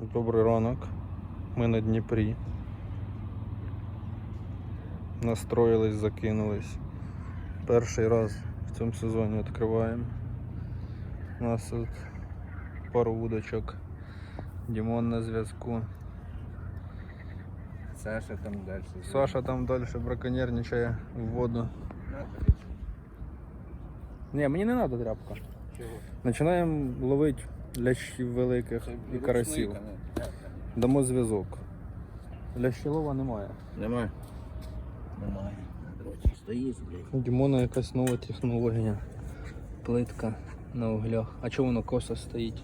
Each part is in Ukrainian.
Добрий ранок. Ми на Дніпрі. Настроїлись, закинулись. Перший раз в цьому сезоні відкриваємо. У нас тут пару удочок. Дімон на зв'язку. Саша там далі. Саша там далі браконьєрничає в воду. Ні, мені не треба тряпка. Чого? Починаємо ловити лящів великих і карасів. Дамо зв'язок. Лящолова немає. Немає. Немає. Стоїть, блядь. Дімона якась нова технологія. Плитка на углях. А чого воно косо стоїть?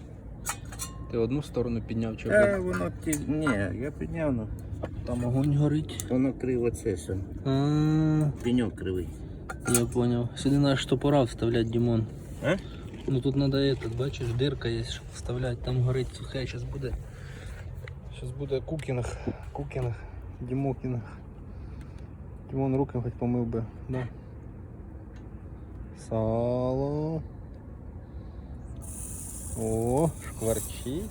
Ти одну сторону підняв чи Та воно ті... Ні, я підняв, ну. Там огонь горить. Воно криво це все. А, Пеньок кривий. я понял. Сюди треба штопора вставляти, Дімон. А? Ну тут треба этот, бачиш, дирка є, щоб вставляти, там горить сухе, зараз буде. Зараз буде кукінг, кукінг, дімокінг. Дімон руки хоч помив би, да. Сало. О, шкварчить.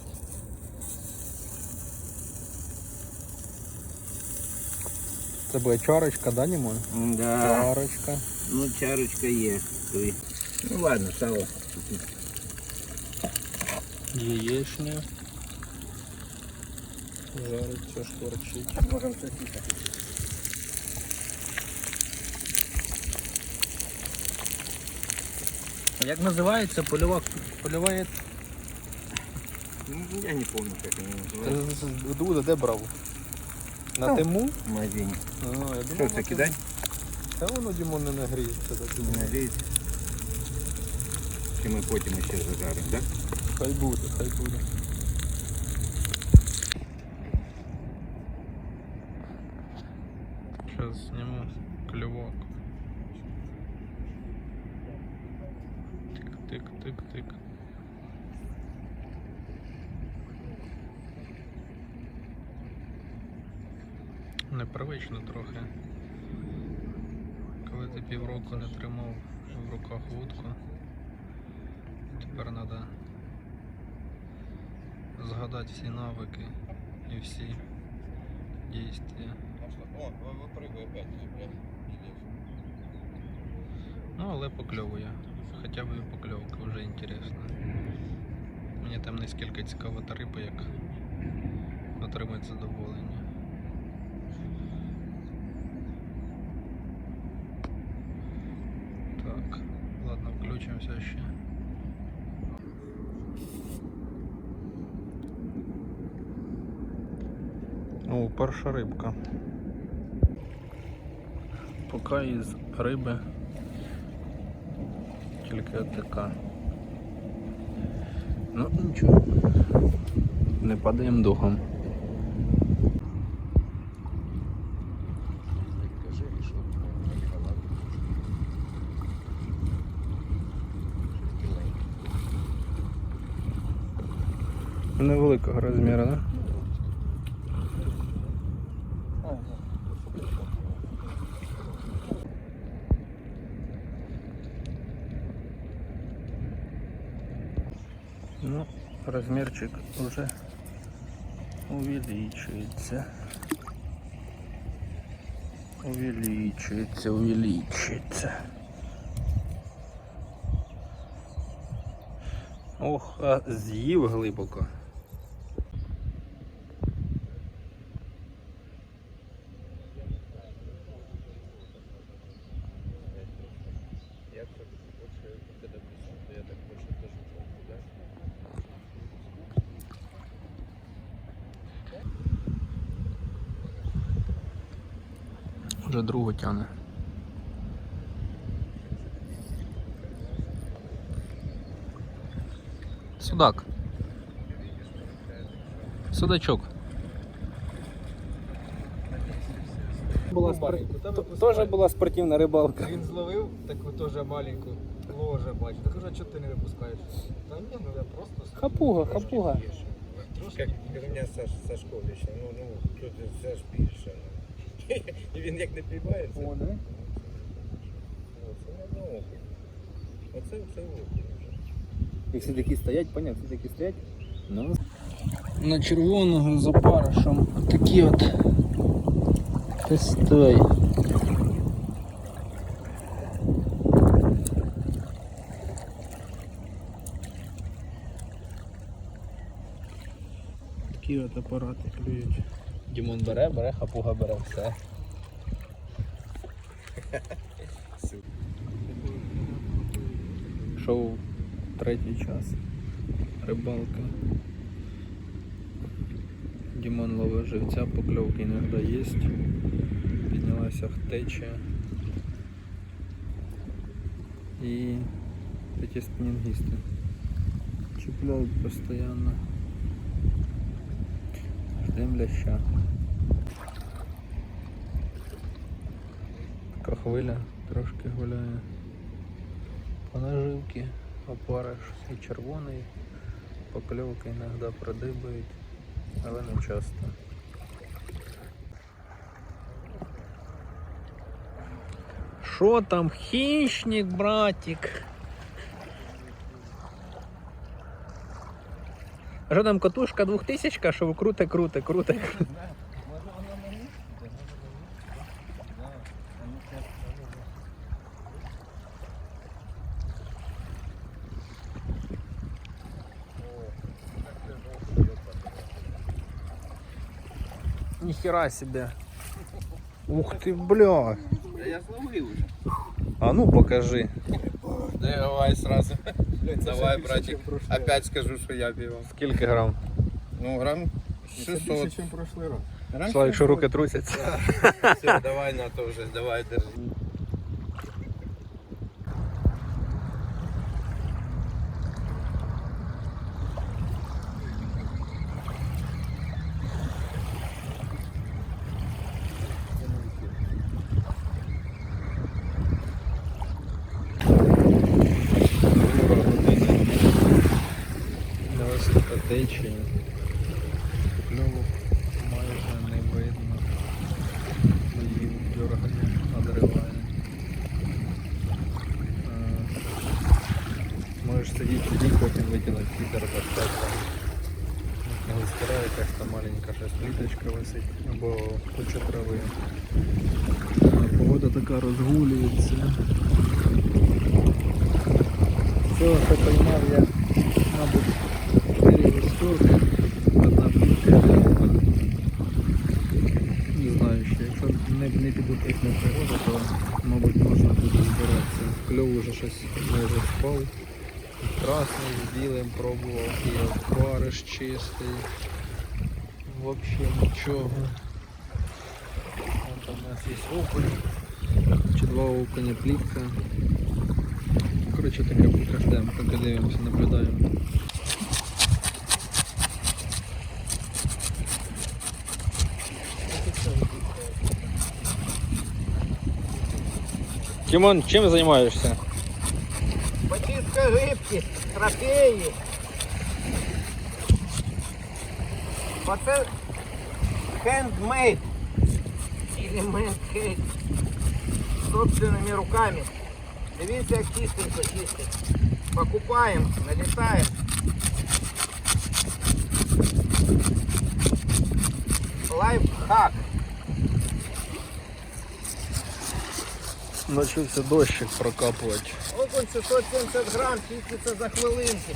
Це буде чарочка, да, Дімон? Да. Чарочка. Ну, чарочка є. Ну ладно, сало. Яєчня. Жариться, шкварчить. Можемо сосіти. Як називається польова польова я не помню, Ти называются. з- Дуда де брав? На я думав, Що це кидать? Та воно Дімон не нагріється. Не не. Чи ми потім ще зажаримо, да? Хай буде, хай буде. Зараз зніму клювок. Тик-тик-тик-тик. Непривично трохи. Коли ти півроку не тримав в руках вудку, тепер треба згадати всі навики і всі дійства. О, выпрыгивай опять, Ну, але покльовує. Хоча б і покльовка вже інтересно. Мені там не скільки цікава та риба, як отримати задоволення. Так, ладно, включимося ще. Перша рибка. Поки із риби тільки така. Ну нічого. Не падаємо духом. Невеликого розміру, да? Размерчик уже увеличивается. Увеличивается, увеличивается. Ох, а з'їв глибоко. Я так больше, когда пишу, я так больше тоже туда. Вже другу тяне. Судак. Судачок. Була Теж була спортивна рибалка. Він зловив таку теж маленьку ложе, бачу. Так а чого ти не випускаєш? Та ні, ну я просто Хапуга, хапуга. Как, как у меня Сашко ну, ну, тут все ж більше. Ну. І він як не піймається. О, не? Оце на ногу. Оце все окунь вже. Всі такі стоять, поняв, всі такі стоять. Ну. на червоного з опаришем. Такі от тестой. Такі от апарати клюють. Дімон бере, бере, хапуга бере все. Шоу третій час. Рибалка. Дімон ловив живця, покльовки іноді є. Піднялася течія. І такі спінінгісти. Чіпляють постійно. Ждем ляща. Хвиля трошки гуляє. По наживки, опариш і червоний, покльовки іноді продибають, але не часто. Що там, хищник, братик? Що там катушка двохтисячка, що круте, круте, круте, круте. Ніхера себе. Ух ти, бля. Да я зловив уже. А ну покажи. Давай сразу. Давай, братик. Опять скажу, что я пивал. Скільки грам? Ну, грамм Це 600. більше, ніж прошлий раз. Грамм Слава, якщо руки трусяться. Все, давай на то уже, давай держи. На висока течії. Кльову майже не видно. Її дергає, одриває. Е, Можеш сидіти тоді, потім викинути фідер достати. На густера якась там маленька щось пліточка висить або куча трави. Е, Погода така розгулюється. Все, що поймав я, мабуть, 4 одна плітка. Не знаю ще, якщо не, не підопитна природа, то мабуть можна буде збиратися. Кльов уже щось майже впав. Красний з білим пробував, і опариш чистий. Взагалі нічого. От у нас є окунь. Чи два окуня плітка. Коротше таке поки ждемо, поки дивимося, наблюдаємо. Тимон, чим займаєшся? Почистка рыбки, трофеи. Оце handmade. Или handmade. Собственными руками. Дивіться, як чистенько чистить. Покупаємо, налітаємо. Лайфхак. Начався дощик прокапувати. Окунь 670 грам, чиститься за хвилинки.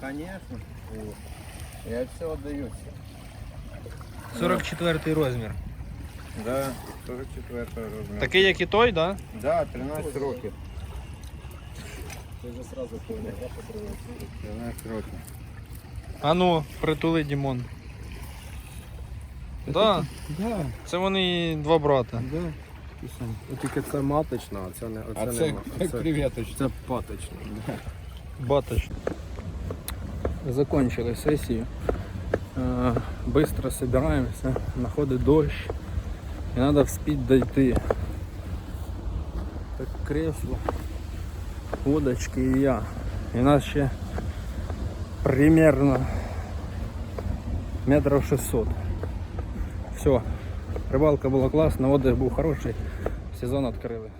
Конечно. Я все отдаю. 44 розмір. Да, 44 розмір. Такий, як і той, так? Да? Да, 13 років. Ти вже одразу поняв, я 13 років. А ну, притули Дімон. Да, Да, це вони два брата. да. Тільки це маточна, а це не оце А це нема. Це, креветочка. це паточна. Баточ. Закончили сесію. Е, Быстро собираемся. Находить дощ. І треба вспіть дойти. Так кресло, водочки і я. І нас ще примерно метрів 600. Все. Рибалка була класна, отдых був хороший. Сезон відкрили.